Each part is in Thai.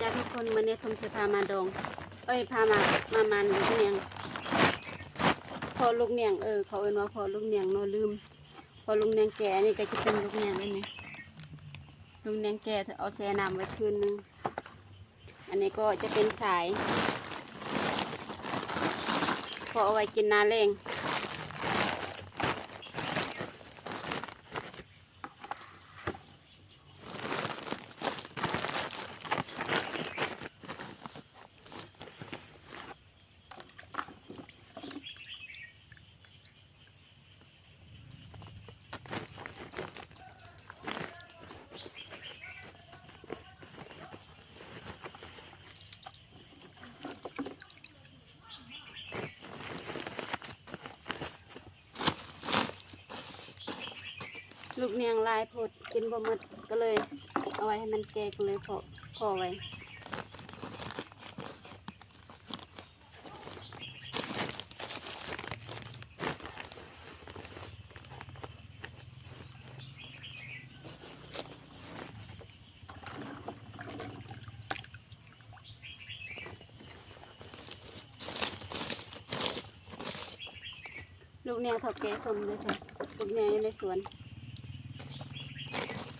จ้าทุกคนวันนี้ชมจะพามาดอง เอ้ยพามามามันลูกเนียงพอลูกเนียงเออเขาเอิ้นว่าพอลูกเนียงนอลืม พอลูกเนียงแก่นี่ก็จะเป็นลูกเนียงเลยนี่ลูกเนียงแก่เอาแช่น้ำไว้คืนนึงอันนี้ก็จะเป็นสายพอเอาไว้กินนาเร่ง ลูกเนียงลายพดกินบ่หมดก็เลย เอาไว้ให้มันแก่ก็เลยพอพอไว้ลูกเนียงถกแก่สมเลยค่ะลูกเนียงอยู่ในสวน Thank you.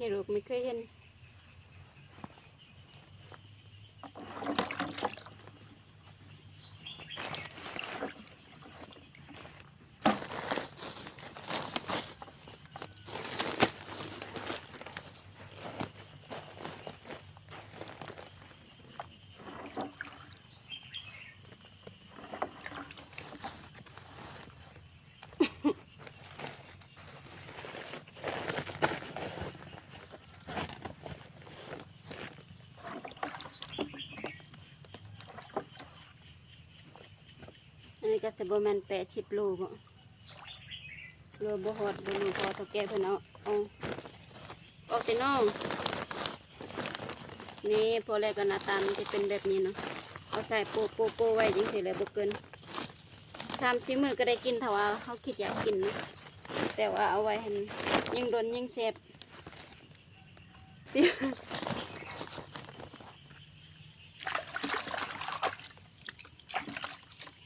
ไอ้เครูกไม่เคยเห็น ก็จะประมาณแปดสิบโลบ่โลบ่ฮอดบ่รู้พอเท่าแก่เพิ่นเอาเอาออกแต่น้องนี่พอแรกก็หน้าตามันจะเป็นแบบนี้เนาะเอาใส่โปะโปะโปะไว้จังซี่เลยบ่เกินทำซิมือก็ได้กินถ้าว่าเขาคิดอยากกินนะแต่ว่าเอาไว้ให้มันยิ่งโดนยิ่งแซ่บเสีย